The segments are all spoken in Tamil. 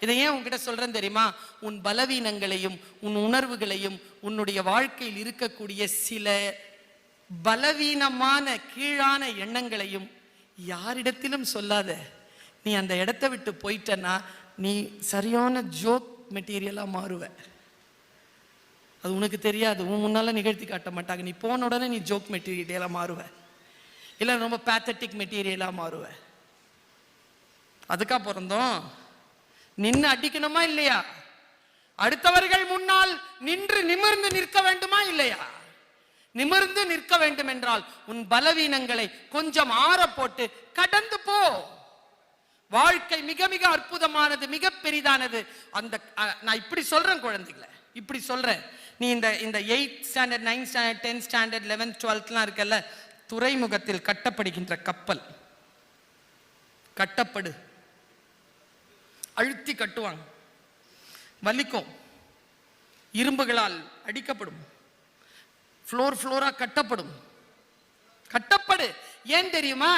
இதை ஏன் உங்ககிட்ட சொல்றேன் தெரியுமா? உன் பலவீனங்களையும் உன் உணர்வுகளையும் உன்னுடைய வாழ்க்கையில் இருக்கக்கூடிய சில பலவீனமான கீழான எண்ணங்களையும் யாரிடத்திலும் சொல்லாத நீ அந்த இடத்த விட்டு போயிட்டன்னா நீ சரியான ஜோக் மெட்டீரியலாக மாறுவ. அது உனக்கு தெரியாது. உன் முன்னால நிகழ்த்தி காட்ட மாட்டாங்க. நீ போன உடனே நீ ஜோக் மெட்டீரியலாக மாறுவ. இல்லை ரொம்ப பேத்தட்டிக் மெட்டீரியலாக மாறுவ. அதுக்கா பிறந்தோம். நின்று அடிக்கணுமா இல்லையா? அடுத்தவர்கள் முன்னால் நின்று நிமிர்ந்து நிற்க வேண்டுமா இல்லையா? நிமிர்ந்து நிற்க வேண்டும் என்றால் உன் பலவீனங்களை கொஞ்சம் ஆற போட்டு கடந்து போ. வாழ்க்கை மிக மிக அற்புதமானது மிக பெரிதானது. அந்த நான் இப்படி சொல்றேன் குழந்தைகளை இப்படி சொல்றேன். நீ இந்த இந்த eight standard ninth standard tenth standard eleventh டுவெல்த்லாம் இருக்கல்ல துறைமுகத்தில் கட்டப்படுகின்ற கப்பல். கட்டப்படு. அழுத்தி கட்டுவாங்க. வலிக்கும். இரும்புகளால் அடிக்கப்படும். ஃப்ளோர் ஃப்ளோரா கட்டப்படும். கட்டப்படு. ஏன் தெரியுமா?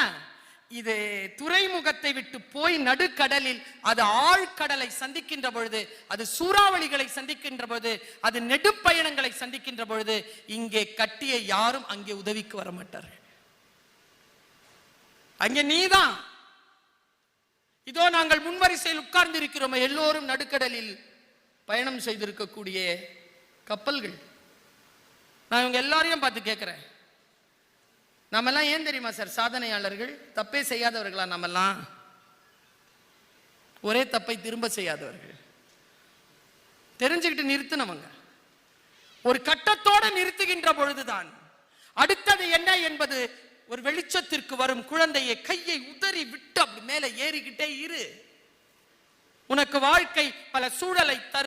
இது துறைமுகத்தை விட்டு போய் நடுக்கடலில் அது ஆழ்கடலை சந்திக்கின்ற பொழுது அது சூறாவளிகளை சந்திக்கின்ற பொழுது அது நெடுப்பயணங்களை சந்திக்கின்ற பொழுது இங்கே கட்டிய யாரும் அங்கே உதவிக்கு வர மாட்டார்கள் அங்கே நீதான். இதோ நாங்கள் முன்வரிசையில் உட்கார்ந்து இருக்கிறோம் எல்லோரும் நடுக்கடலில் பயணம் செய்திருக்கக்கூடிய கப்பல்கள். நான் இவங்க எல்லாரையும் பார்த்து கேட்கிறேன் நம்மெல்லாம் ஏன் தெரியுமா சார்? சாதனையாளர்கள் தப்பே செய்யாதவர்களா நம்மெல்லாம் ஒரே தப்பை திரும்ப செய்யாதவர்கள். தெரிஞ்சுக்கிட்டு நிறுத்தினவங்க. ஒரு கட்டத்தோட நிறுத்துகின்ற பொழுதுதான் அடுத்தது என்ன என்பது ஒரு வெளிச்சத்திற்கு வரும் குழந்தையை கையை உதறி விட்டு அப்படி மேலே ஏறிக்கிட்டே இரு. உனக்கு வாழ்க்கை பல சூழலை தரும்